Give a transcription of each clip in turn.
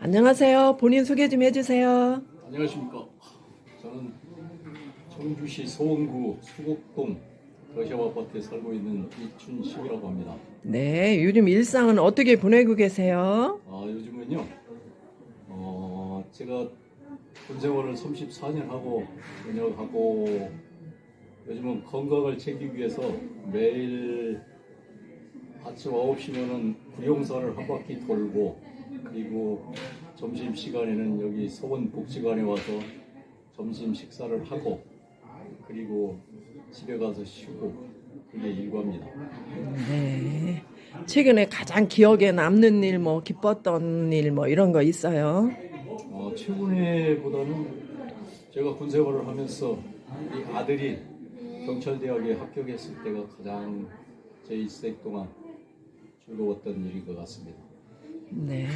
안녕하세요. 본인 소개 좀 해주세요. 안녕하십니까. 저는 청주시 소원구 수곡동 더샵 아파트에 살고 있는 이춘식이라고 합니다. 네, 요즘 일상은 어떻게 보내고 계세요? 아, 요즘은요, 어, 제가 군 생활을 34년 하고 전역하고 요즘은 건강을 챙기기 위해서 매일 아침 9시면은 구용사를 한 바퀴 돌고 그리고 점심 시간에는 여기 서원 복지관에 와서 점심 식사를 하고 그리고 집에 가서 쉬고 그게 일과입니다. 네. 최근에 가장 기억에 남는 일, 뭐 기뻤던 일, 뭐 이런 거 있어요? 어, 최근에보다는 제가 군 생활을 하면서 이 아들이 경찰대학에 합격했을 때가 가장 제 일생 동안 즐거웠던 일인 것 같습니다. 네.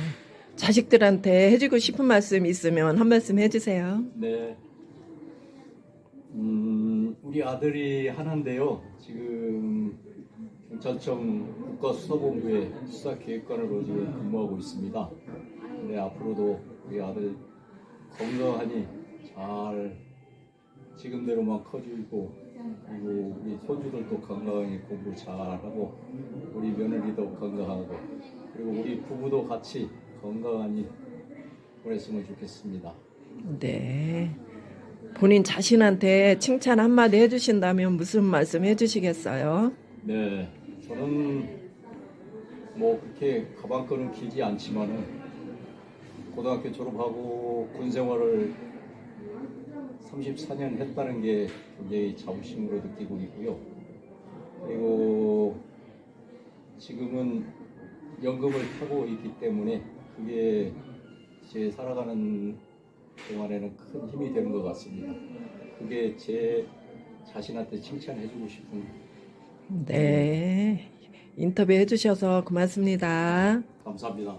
자식들한테 해주고 싶은 말씀 있으면 한 말씀 해주세요. 네. 음, 우리 아들이 하나인데요. 지금 경찰청 국가수사본부의 수사기획관으로 지금 근무하고 있습니다. 근데 앞으로도 우리 아들 건강하니 잘 지금대로만 커지고 그리고 우리 손주들도 건강히 공부 잘하고 우리 며느리도 건강하고 그리고 우리 부부도 같이 건강하니 보냈으면 좋겠습니다. 네. 본인 자신한테 칭찬 한마디 해주신다면 무슨 말씀 해주시겠어요? 네, 저는 뭐 그렇게 가방끈은 길지 않지만은 고등학교 졸업하고 군 생활을 34년 했다는 게 굉장히 자부심으로 느끼고 있고요. 그리고 지금은 연금을 타고 있기 때문에 그게 제 살아가는 동안에는 큰 힘이 되는 것 같습니다. 그게 제 자신한테 칭찬해주고 싶은 네. 인터뷰 해주셔서 고맙습니다. 감사합니다.